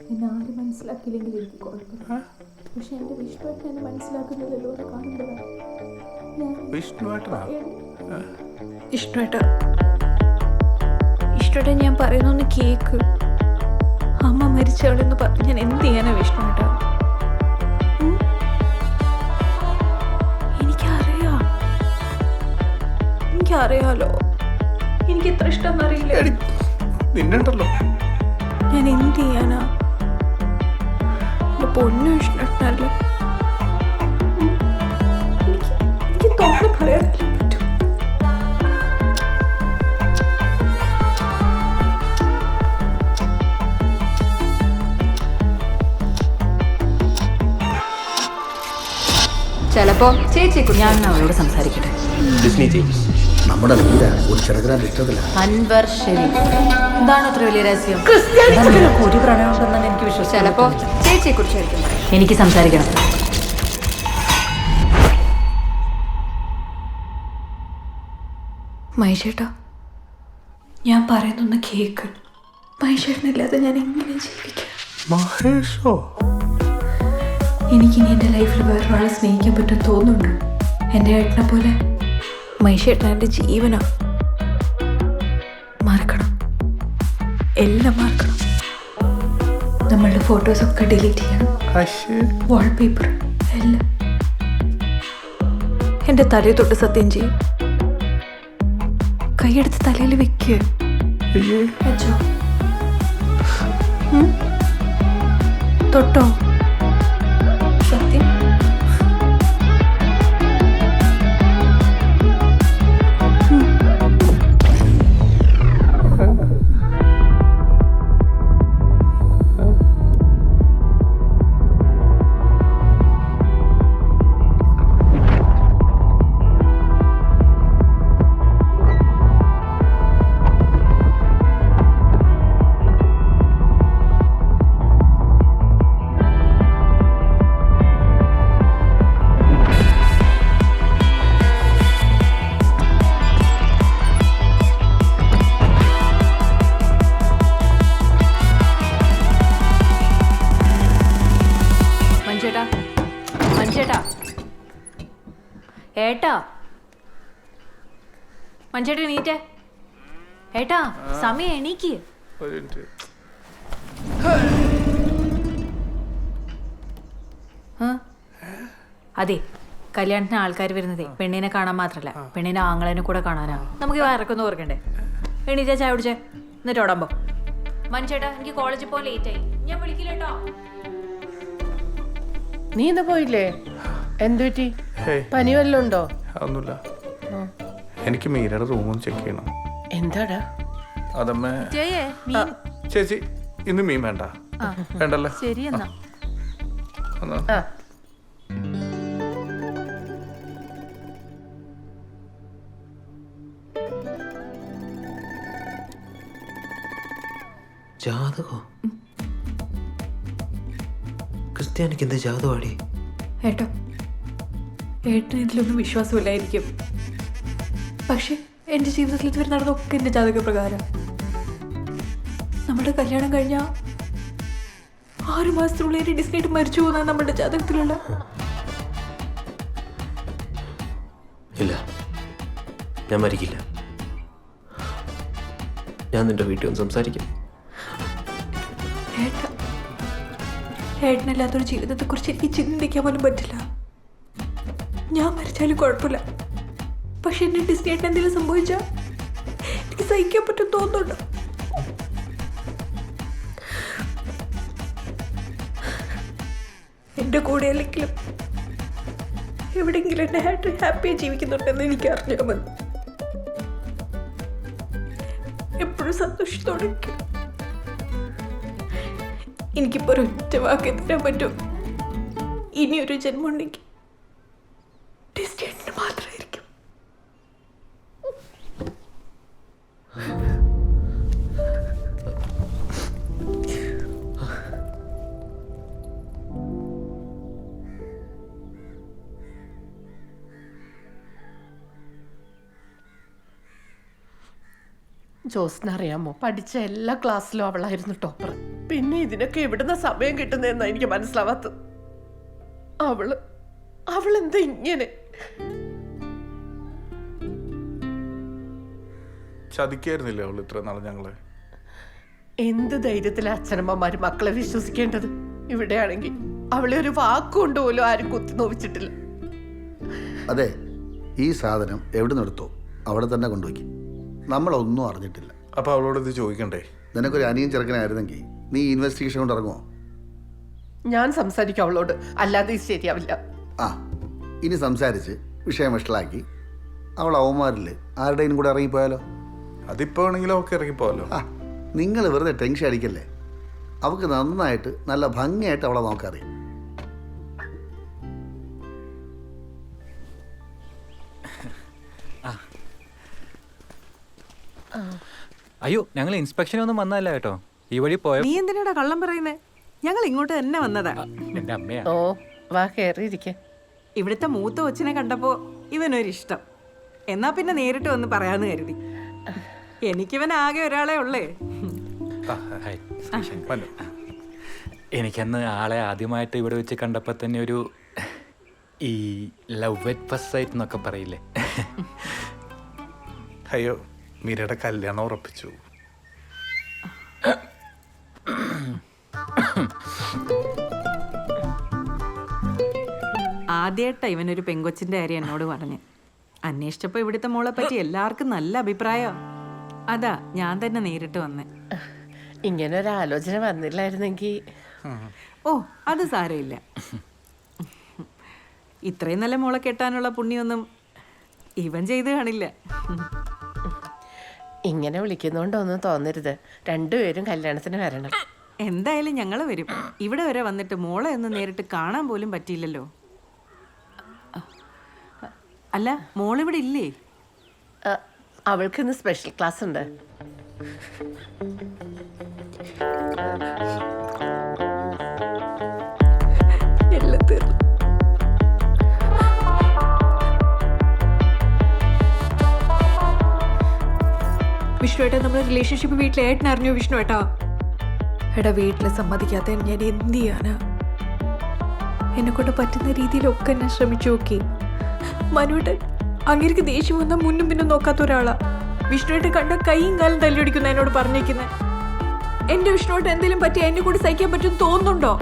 എന്നെ മനസ്സിലാക്കില്ലെങ്കിൽ മനസ്സിലാക്കിയില്ലെങ്കിൽ എനിക്ക് കുഴപ്പമില്ല പക്ഷെ എന്റെ വിഷ്ണുവായിട്ട് എന്നെ മനസ്സിലാക്കുന്നില്ലല്ലോ എന്ന് കാണുമ്പോഴാണ് ഞാൻ പറയുന്ന ഇഷ്ടമായിട്ട് ഇഷ്ടമായിട്ട് ഞാൻ പറയുന്നൊന്ന് കേക്ക്. അമ്മ മരിച്ചവളെന്ന് പറഞ്ഞു ഞാൻ എന്ത് ചെയ്യാനാ വിഷ്ണുവേട്ടാ? ഉം? എനിക്കറിയാം. എനിക്കറിയാലോ. എനിക്ക് എത്ര ഇഷ്ടം അറിയില്ല നിന്നുണ്ടല്ലോ. ഞാൻ എന്ത് ചെയ്യാനാ? എന്റെ പൊന്നു ഇഷ്ടമല്ലേ എനിക്ക് എനിക്ക് പറയാനല്ലേ പറ്റൂ. ചിലപ്പോ ചേച്ചിയെ ഞാൻ അവളോട് സംസാരിക്കട്ടെ. ഡിസ്നി ചേച്ചി. നമ്മുടെ വീട് ഒരു ചെറുകിട ഇഷ്ടത്തിലാണ് അൻവർ ശരി എന്താണ് അത്ര വലിയ രഹസ്യം? ഒരു പ്രണയം ഉണ്ടെന്ന് എനിക്ക് വിശ്വസിച്ചു ചിലപ്പോ ചേച്ചിയെ കുറിച്ചായിരിക്കും എനിക്ക് സംസാരിക്കണം. മൈഷേട്ടാ ഞാൻ പറയുന്നൊന്ന് കേക്ക്. മഹേഷേട്ടനില്ലാതെ ഞാൻ എങ്ങനെ ജീവിക്കാം? മഹേഷോ? എനിക്കിനി എന്റെ ലൈഫിൽ വേറൊരാളെ സ്നേഹിക്കാൻ പറ്റും തോന്നുന്നുണ്ട്? എന്റെ ഏട്ടനെ പോലെ മൈഷേട്ടൻ എന്റെ ജീവനാ മറക്കണം. എല്ലാം മറക്കണം. നമ്മളുടെ ഫോട്ടോസൊക്കെ ഡിലീറ്റ് ചെയ്യണം. വാൾപേപ്പർ എല്ലാം. എന്റെ തലയിൽ തൊട്ട് സത്യം ചെയ്യും. കൈയെടുത്ത് തലയിൽ വെക്കുക വെച്ചോ തൊട്ടോ? മഞ്ചേട്ടാ എണീറ്റേ. ഏട്ടാ സമയം എണീക്ക്? അതെ കല്യാണത്തിന് ആൾക്കാർ വരുന്നതേ. പെണ്ണിനെ കാണാൻ മാത്രല്ല. പെണ്ണിനെ ആങ്ങളനെ കൂടെ കാണാനാ. നമുക്ക് വയറക്കൊന്ന് ഓർക്കണ്ടേ? എണീറ്റാ ചായ കുടിച്ചേ. എന്നിട്ട് ഓടാമ്പോ മഞ്ചേട്ടാ എനിക്ക് കോളേജിൽ പോകാൻ ലേറ്റ് ആയി. ഞാൻ വിളിക്കില്ലേട്ടോ? നീ ഇന്ന് പോയില്ലേ? എന്തു പറ്റി പനി വല്ലതും ഉണ്ടോ? അതൊന്നുമില്ല. എനിക്ക് മീരയുടെ റൂമൊന്ന് ചെക്ക് ചെയ്യണം. എന്താടാ? അതമ്മേ. ചേച്ചി ഇന്ന് മീൻ വേണ്ട. വേണ്ടല്ലോ. ശരി എന്നാ. എന്നാ ആ. ജാതകോ? ക്രിസ്ത്യാനിക്ക് എന്ത് ജാതകമാടി? ഏട്ടോ ഏട്ടന് ഇതിലൊന്നും വിശ്വാസമില്ലായിരിക്കും. പക്ഷെ എന്റെ ജീവിതത്തിൽ ഇതുവരെ നടന്നതൊക്കെ എന്റെ ജാതക പ്രകാരം. നമ്മുടെ കല്യാണം കഴിഞ്ഞ ആറ് മാസത്തിനുള്ളിൽ എന്റെ ഡിസ്നേറ്റ് മരിച്ചു പോകുന്ന നമ്മുടെ ജാതകത്തിലുള്ള. ഇല്ല. ഞാൻ മരിക്കില്ല. ഞാൻ നിന്റെ വീട്ടിൽ ഒന്ന് സംസാരിക്കാം. ഏട്ട ഏട്ടനില്ലാത്തൊരു ജീവിതത്തെക്കുറിച്ച് എനിക്ക് ചിന്തിക്കാൻ പോലും പറ്റില്ല. ഞാൻ മരിച്ചാലും കുഴപ്പമില്ല. പക്ഷെ എന്നെ ഡിസ്നി ഏട്ടൻ എന്തെങ്കിലും സംഭവിച്ചാൽ എനിക്ക് സഹിക്കാൻ പറ്റും തോന്നുന്നുണ്ട്. എന്റെ കൂടെ അല്ലെങ്കിലും എവിടെയെങ്കിലും എന്റെ ഹാറ്റ് ഹാപ്പിയായി ജീവിക്കുന്നുണ്ടെന്ന് എനിക്ക് അറിഞ്ഞാൽ മതി. എപ്പോഴും സന്തോഷത്തോടെ. എനിക്കിപ്പോൾ ഒരൊറ്റ വാക്ക് തരാൻ പറ്റും. ഇനിയൊരു ജന്മം ഉണ്ടെങ്കിൽ ഡിസ്റ്റേറ്റിന് മാത്രമായിരിക്കും ജോസിന് അറിയാമോ? പഠിച്ച എല്ലാ ക്ലാസ്സിലും അവളായിരുന്നു ടോപ്പർ. പിന്നെ ഇതിനൊക്കെ എവിടുന്ന സമയം കിട്ടുന്നതെന്നാ എനിക്ക് മനസ്സിലാവാത്തത്. അവൾ അവളെന്താ ഇങ്ങനെ? ചതിക്കായിരുന്നില്ലേ അവൾ ഇത്ര നാളെ ഞങ്ങളെ? എന്ത് ധൈര്യത്തിലാ അച്ഛനമ്മമാര് മക്കളെ വിശ്വസിക്കേണ്ടത്? ഇവിടെയാണെങ്കിൽ അവളെ ഒരു വാക്കുകൊണ്ട് പോലും ആരും കുത്തി നോവിച്ചിട്ടില്ല. അതെ ഈ സാധനം എവിടെ നിന്ന് എടുത്തോ അവിടെ തന്നെ കൊണ്ടുപോയി. നമ്മളൊന്നും അറിഞ്ഞിട്ടില്ല. അപ്പൊ അവളോട് ഇത് ചോദിക്കണ്ടേ? നിനക്കൊരു അനിയൻ ചെറുക്കനായിരുന്നെങ്കിൽ നീ ഇൻവെസ്റ്റിഗേഷൻ കൊണ്ട് ഇറങ്ങുമോ ഞാൻ സംസാരിക്കും അവളോട്. അല്ലാതെ ഇത് ശരിയാവില്ല. ആ ഇനി സംസാരിച്ച് വിഷയം വഷളാക്കി അവൾ അവന്മാരിൽ ആരുടെയും കൂടെ ഇറങ്ങിപ്പോയാലോ? അതിപ്പോ ആണെങ്കിലും ഒക്കെ ആ നിങ്ങൾ വെറുതെ ടെൻഷൻ അടിക്കല്ലേ? അവൾക്ക് നന്നായിട്ട് നല്ല ഭംഗിയായിട്ട് അവളെ നോക്കറിയാം. അയ്യോ ഞങ്ങൾ ഇൻസ്പെക്ഷനൊന്നും വന്നതല്ല കേട്ടോ. ഈ വഴി പോയ നീ എന്തിനാടാ കള്ളം പറയുന്നേ? ഞങ്ങൾ ഇങ്ങോട്ട് തന്നെ വന്നതാ. എന്റെ അമ്മയാ. ഓ വാ കയറിയിരിക്കെ ഇവിടുത്തെ മൂത്ത കൊച്ചിനെ കണ്ടപ്പോ ഇവനൊരിഷ്ടം. എന്നാ പിന്നെ നേരിട്ട് വന്ന് പറയാന്ന് കരുതി. എനിക്കിവൻ ആകെ ഒരാളെ ഉള്ളേ. ഹായ്. മനു എനിക്കന്ന് ആളെ ആദ്യമായിട്ട് ഇവിടെ വെച്ച് കണ്ടപ്പോ തന്നെ ഒരു ഈ ലവ് അറ്റ് ഫസ്റ്റ് സൈറ്റ് എന്നൊക്കെ പറയില്ലേ. അയ്യോ മീരയുടെ കല്യാണം ഉറപ്പിച്ചു. ആദ്യമായിട്ടാ ഇവനൊരു പെങ്കൊച്ചിന്റെ കാര്യം എന്നോട് പറഞ്ഞു. അന്വേഷിച്ചപ്പോ ഇവിടുത്തെ മോളെ പറ്റി എല്ലാവർക്കും നല്ല അഭിപ്രായം. അതാ ഞാൻ തന്നെ നേരിട്ട് വന്നേ. ഇങ്ങനെ ഒരു ആലോചന വന്നില്ലായിരുന്നെങ്കിൽ ഓ അത് സാരമില്ല. ഇത്രയും നല്ല മോളെ കെട്ടാനുള്ള പുണ്യൊന്നും ഇവൻ ചെയ്ത് കാണില്ല. ഇങ്ങനെ വിളിക്കുന്നോണ്ടൊന്നും തോന്നരുത്. രണ്ടുപേരും കല്യാണത്തിന് വരണം. എന്തായാലും ഞങ്ങൾ വരും. ഇവിടെ വരെ വന്നിട്ട് മോളെ ഒന്ന് നേരിട്ട് കാണാൻ പോലും പറ്റിയില്ലല്ലോ. അല്ല മോളിവിടെ ഇല്ലേ? അവൾക്ക് ഇന്ന് സ്പെഷ്യൽ ക്ലാസ് ഉണ്ട് വിഷ്ണു ഏട്ടാ നമ്മുടെ റിലേഷൻഷിപ്പ് ഏട്ടൻ അറിഞ്ഞു വിഷ്ണു ഏട്ടാ എടാ വീട്ടിൽ സമ്മതിക്കാത്ത ഞാൻ എന്ത് ചെയ്യാനാ? എന്നെ കൊണ്ട് പറ്റുന്ന രീതിയിലൊക്കെ ഞാൻ ശ്രമിച്ചു നോക്കി. മനുവേട്ടൻ അങ്ങേക്ക് ദേഷ്യം വന്നാൽ മുന്നും പിന്നും നോക്കാത്ത ഒരാളാ. വിഷ്ണുവേട്ടൻ കണ്ട കൈയും കാലും തല്ലിയൊടിക്കുന്ന എന്നോട് പറഞ്ഞിരിക്കുന്നത് എന്റെ വിഷ്ണുവേട്ടൻ എന്തെങ്കിലും പറ്റി എന്നെ കൂടി സഹിക്കാൻ പറ്റും തോന്നുന്നുണ്ടോ?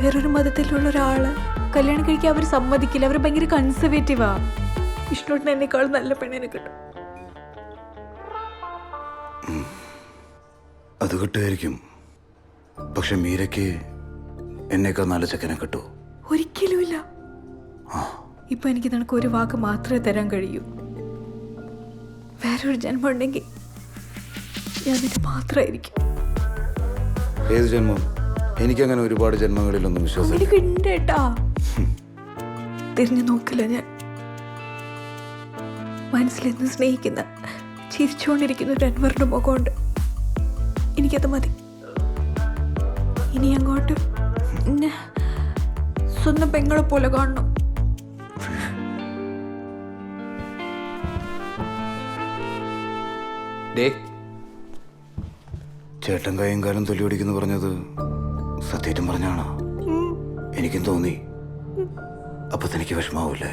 വേറൊരു മതത്തിലുള്ള ഒരാൾ കല്യാണം കഴിക്കാൻ അവർ സമ്മതിക്കില്ല. അവർ ഭയങ്കര കൺസർവേറ്റീവാ വിഷ്ണുവേട്ടൻ എന്നെക്കാളും നല്ല പെണ്ണിനെ കിട്ടും. അത് കിട്ടുമായിരിക്കും. പക്ഷെ മീരയ്ക്ക് എന്നേക്കാൾ നല്ല ചെക്കനെ കിട്ടൂ ഒരിക്കലുമില്ല. ഇപ്പൊ എനിക്ക് നിനക്ക് ഒരു വാക്ക് മാത്രമേ തരാൻ കഴിയൂ. വേറൊരു ജന്മം ഉണ്ടെങ്കിൽ ഞാൻ നിന്റെ മാത്രമായിരിക്കും. ഏത് ജന്മം? എനിക്കങ്ങനെ ഒരുപാട് ജന്മങ്ങളിലൊന്നും വിശ്വാസം തിരിഞ്ഞു നോക്കില്ല ഞാൻ. മനസ്സിലെന്ന് സ്നേഹിക്കുന്ന ചിരിച്ചുകൊണ്ടിരിക്കുന്ന ഒരു അൻവറിന്റെ മുഖമുണ്ട്. എനിക്കത് മതി. ഇനി അങ്ങോട്ട് സ്വന്തം പെങ്ങളെ പോലെ കാണണം. ചേട്ടൻ കൈയും കാലം തൊല്ലി ഓടിക്കുന്നു പറഞ്ഞത് സത്യേറ്റം പറഞ്ഞാണോ? എനിക്കും തോന്നി. അപ്പൊ തനിക്ക് വിഷമാവൂലേ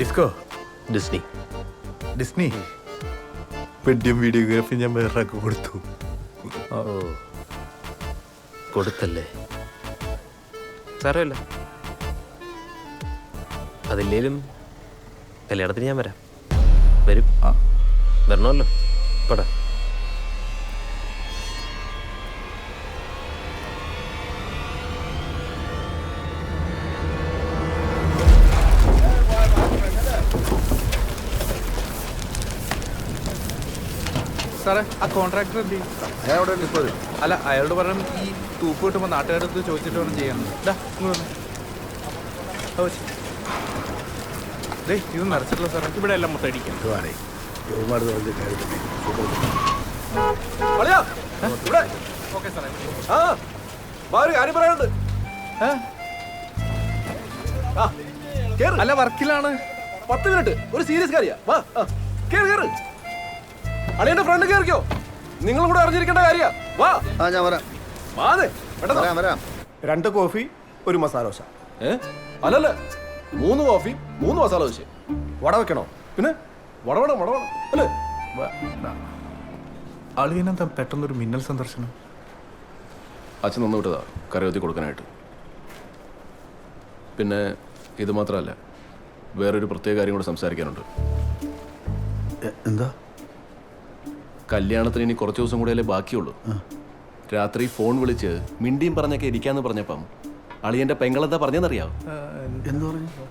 ഡിസ്കോ ഡിസ്നി ഡിസ്നി പെഡ്യം വീഡിയോഗ്രാഫി ഞാൻ വേറെ കൊടുത്തു. ഓ. കൊടുത്തല്ലേ? സാരമില്ല. അതില്ലേലും കല്യാണത്തിന് ഞാൻ വരാം. വരും. വരണമല്ലോ. പടാ. സാറേ ആ കോൺട്രാക്ടർ എന്ത് ചെയ്യും ഞാൻ അവിടെ ഉണ്ട് അല്ല അയാളോട് പറഞ്ഞു ഈ തൂപ്പ് കിട്ടുമ്പോൾ നാട്ടുകാരുടെ അടുത്ത് ചോദിച്ചിട്ട് വേണം ചെയ്യാൻ. ഇത് നിറച്ചിട്ടില്ല സാറേ ഇവിടെ എല്ലാം മൊത്തം അടിക്കാം. അല്ല വർക്കിലാണ്. പത്ത് മിനിറ്റ് ഒരു സീരിയസ് കാര്യ വാ കേറ് കേറ്. അളിയന്റെ ഫ്രണ്ട് കേറിക്കോ. നിങ്ങൾ കൂടെ അറിഞ്ഞിരിക്കേണ്ട കാര്യാ. വാ. ആ ഞാൻ വരാം. വാതെ പെട്ടെന്ന് വരാം വരാം. രണ്ട് കോഫി ഒരു മസാല ദോശ. ഏ? അല്ലല്ല മൂന്ന് കോഫി മൂന്ന് മസാല ദോശ. വട വെക്കണോ? പിന്നെ വട വേണം വട വേണം. അല്ലേ? അളിയനെന്താ പെട്ടെന്നൊരു മിന്നൽ സന്ദർശനം? അച്ഛൻ നിന്ന് വിട്ടതാ കരയോത്തി കൊടുക്കാനായിട്ട്. പിന്നെ ഇത് മാത്രമല്ല വേറൊരു പ്രത്യേക കാര്യം കൂടെ സംസാരിക്കാനുണ്ട്. എന്താ? കല്യാണത്തിന് ഇനി കുറച്ച് ദിവസം കൂടെയല്ലേ ബാക്കിയുള്ളൂ. രാത്രി ഫോൺ വിളിച്ച് മിണ്ടിയും പറഞ്ഞൊക്കെ ഇരിക്കാന്ന് പറഞ്ഞപ്പം അളിയന്റെ പെങ്ങളെന്താ പറഞ്ഞെന്നറിയാം എന്ത്? പറഞ്ഞു?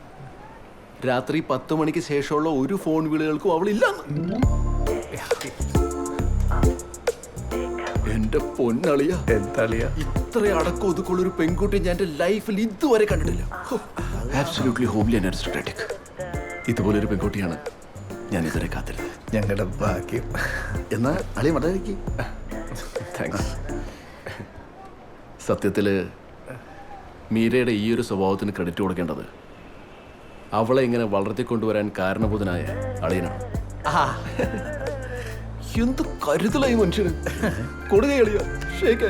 രാത്രി പത്ത് മണിക്ക് ശേഷമുള്ള ഒരു ഫോൺ വിളികൾക്കും അവളില്ല എന്റെ പൊന്നളിയ. എന്താ അളിയ ഇത്ര അടക്കം ഒതുക്കുള്ള ഒരു പെൺകുട്ടി ഞാൻ എന്റെ ലൈഫിൽ ഇതുവരെ കണ്ടിട്ടില്ല. ആബ്സല്യൂട്ട്ലി ഹോംലി ആൻഡ് ഇതുപോലൊരു ഇതുപോലെ ഒരു പെൺകുട്ടിയാണ് ഞാൻ ഇതുവരെ കാത്തിരുന്നത് ഞങ്ങളുടെ ഭാഗ്യം. എന്നാൽ അളി മടക്കി താങ്ക്സ് സത്യത്തിൽ മീരയുടെ ഈ ഒരു സ്വഭാവത്തിന് ക്രെഡിറ്റ് കൊടുക്കേണ്ടത് അവളെ ഇങ്ങനെ വളർത്തിക്കൊണ്ടുവരാൻ കാരണഭൂതനായ അളിയനാണ്. എന്ത് കരുതലായി മനുഷ്യന്. കൊടുക എളിയ ഷേക്ക്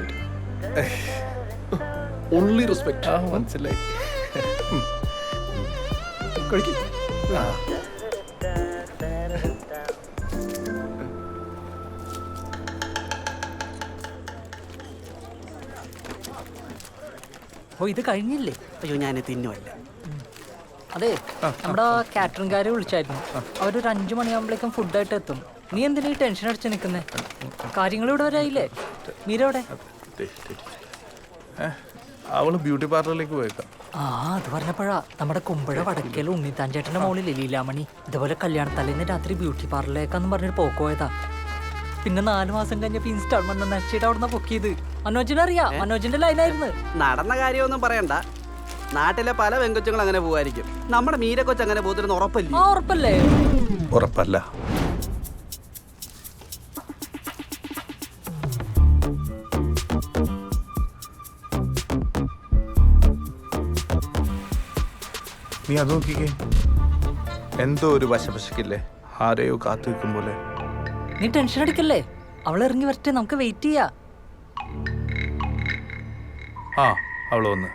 ഓൺലി റെസ്പെക്ട് മനസ്സിലായി. കഴിക്കും. ഓ ഇത് കഴിഞ്ഞില്ലേ? അയ്യോ ഞാൻ തിന്നുമല്ല അതെ നമ്മുടെ കാറ്ററിംഗുകാരെ വിളിച്ചായിരുന്നു. അവരൊരു അഞ്ചു മണിയാകുമ്പോഴേക്കും ഫുഡായിട്ട് എത്തും. നീ എന്തിനാ ഈ ടെൻഷൻ അടിച്ച് നിൽക്കുന്നേ കാര്യങ്ങൾ ഇവിടെ വരായില്ലേ മീര എവിടെ? അവൾ ബ്യൂട്ടി പാർലറിലേക്ക് പോയേക്കാം. ആ അത് പറഞ്ഞപ്പോഴാ നമ്മുടെ കുമ്പഴ വടക്കേൽ ഉണ്ണിത്താൻ ചേട്ടന്റെ മോളിലെ ലീലാമണി? ഇതുപോലെ കല്യാണത്തലേന്ന് രാത്രി ബ്യൂട്ടി പാർലറിലേക്കാന്ന് പറഞ്ഞിട്ട് പോക്ക് പോയതാ. പിന്നെ നാല് മാസം കഴിഞ്ഞപ്പോ ഇൻസ്റ്റാൾമെന്റ് നശിച്ചിട്ട് അവിടുന്ന് പൊക്കിയത്. മനോജിനെ അറിയാം മനോജിന്റെ ലൈനായിരുന്നു നടന്ന കാര്യമൊന്നും പറയണ്ട. നാട്ടിലെ പല വെങ്കൊച്ചുങ്ങൾ അങ്ങനെ പോവായിരിക്കും. നമ്മുടെ മീരക്കൊച്ച് അങ്ങനെ പോത്തിരുന്ന് ഉറപ്പല്ലേ? ആ ഉറപ്പല്ലേ? ഉറപ്പല്ല. നീ അത് നോക്കിക്കേ. എന്തോ ഒരു വശപശക്കില്ലേ? ആരെയോ കാത്തു വെക്കും പോലെ. നീ ടെൻഷൻ അടിക്കല്ലേ? അവൾ ഇറങ്ങി വരട്ടെ നമുക്ക് വെയിറ്റ് ചെയ്യാ. ആ അവൾ വന്ന്.